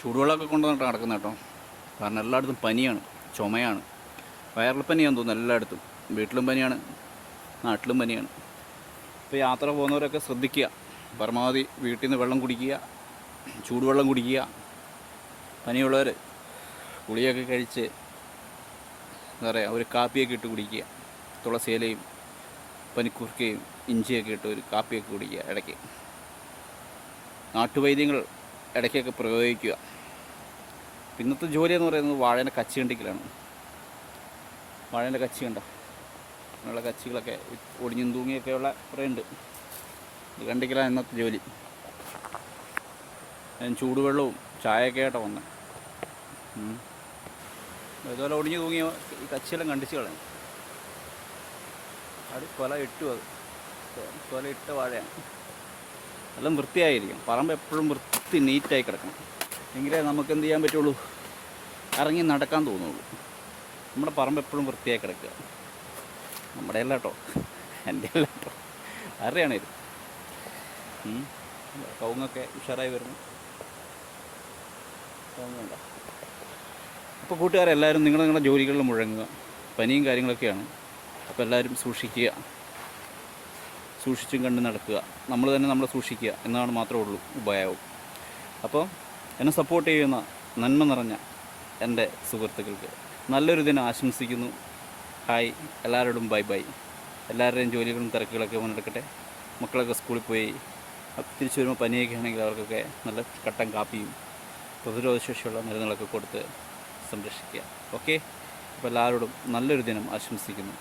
ചൂടുവെള്ളമൊക്കെ കൊണ്ടുവന്നിട്ട് നടക്കുന്ന കേട്ടോ. കാരണം എല്ലായിടത്തും പനിയാണ് ചുമയാണ്. വയറിൽ പനിയാന്ന് തോന്നുന്നു എല്ലായിടത്തും. വീട്ടിലും പനിയാണ് നാട്ടിലും പനിയാണ്. ഇപ്പോൾ യാത്ര പോകുന്നവരൊക്കെ ശ്രദ്ധിക്കുക. പരമാവധി വീട്ടിൽ നിന്ന് വെള്ളം കുടിക്കുക ചൂടുവെള്ളം കുടിക്കുക. പനിയുള്ളവർ ഗുളിയൊക്കെ കഴിച്ച് എന്താ പറയുക ഒരു കാപ്പിയൊക്കെ ഇട്ട് കുടിക്കുക. തുളസിയിലയും പനിക്കുറുക്കയും ഇഞ്ചിയൊക്കെ ഇട്ട് ഒരു കാപ്പിയൊക്കെ കുടിക്കുക ഇടയ്ക്ക്. നാട്ടുവൈദ്യങ്ങൾ ഇടയ്ക്കൊക്കെ പ്രയോഗിക്കുക. പിന്നത്തെ ജോലി എന്ന് പറയുന്നത് വാഴേന്റെ കച്ചി കണ്ടിക്കലാണ്. വാഴേന്റെ കച്ചി കണ്ടോ? അങ്ങനെയുള്ള കച്ചികളൊക്കെ ഒടിഞ്ഞും തൂങ്ങിയൊക്കെയുള്ള കുറേ ഉണ്ട്. കണ്ടിക്കലാണ് ഇന്നത്തെ ജോലി. ഞാൻ ചൂടുവെള്ളവും ചായയൊക്കെ ആയിട്ടാണ് വന്നത്. ഇതുപോലെ ഒടിഞ്ഞു തൂങ്ങിയ ഈ കച്ചിയെല്ലാം കണ്ടിച്ച് കളയും അത് കൊല ഇട്ടു അത്. കൊല ഇട്ട വാഴയാണ്. എല്ലാം വൃത്തിയായിരിക്കും പറമ്പ് എപ്പോഴും വൃത്തി നീറ്റായി കിടക്കണം. എങ്കിലേ നമുക്ക് എന്ത് ചെയ്യാൻ പറ്റുള്ളൂ? ഇറങ്ങി നടക്കാൻ തോന്നുള്ളൂ. നമ്മുടെ പറമ്പ് എപ്പോഴും വൃത്തിയായി കിടക്കുക. നമ്മുടെ അല്ല കേട്ടോ എന്റെ അല്ല കേട്ടോ ആരുടെയാണ് ഇത്? കവുങ്ങൊക്കെ ഉഷാറായി വരുന്നു. കവുങ്ങുണ്ടോ? അപ്പോൾ കൂട്ടുകാരെല്ലാവരും നിങ്ങൾ നിങ്ങളുടെ ജോലികളിൽ മുഴങ്ങുക. പനിയും കാര്യങ്ങളൊക്കെയാണ്. അപ്പോൾ എല്ലാവരും സൂക്ഷിക്കുക. സൂക്ഷിച്ചും കണ്ട് നടക്കുക. നമ്മൾ തന്നെ നമ്മളെ സൂക്ഷിക്കുക എന്നാണ് മാത്രമേ ഉള്ളൂ ഉപായവും. അപ്പോൾ എന്നെ സപ്പോർട്ട് ചെയ്യുന്ന നന്മ നിറഞ്ഞ എന്റെ സുഹൃത്തുക്കൾക്ക് നല്ലൊരു ദിനം ആശംസിക്കുന്നു. ഹായ് എല്ലാവരോടും ബൈ ബൈ എല്ലാവരുടെയും ജോലികളും തിരക്കുകളൊക്കെ മുന്നെടുക്കട്ടെ മക്കളൊക്കെ സ്കൂളിൽ പോയി. തിരിച്ചു വരുമ്പോൾ പനിയൊക്കെ ആണെങ്കിൽ അവർക്കൊക്കെ നല്ല കട്ടൻ കാപ്പിയും പ്രതിരോധശേഷിയുള്ള മരുന്നുകളൊക്കെ കൊടുത്ത് സംരക്ഷിക്കുക. ഓക്കെ അപ്പോൾ എല്ലാവരോടും നല്ലൊരു ദിനം ആശംസിക്കുന്നു.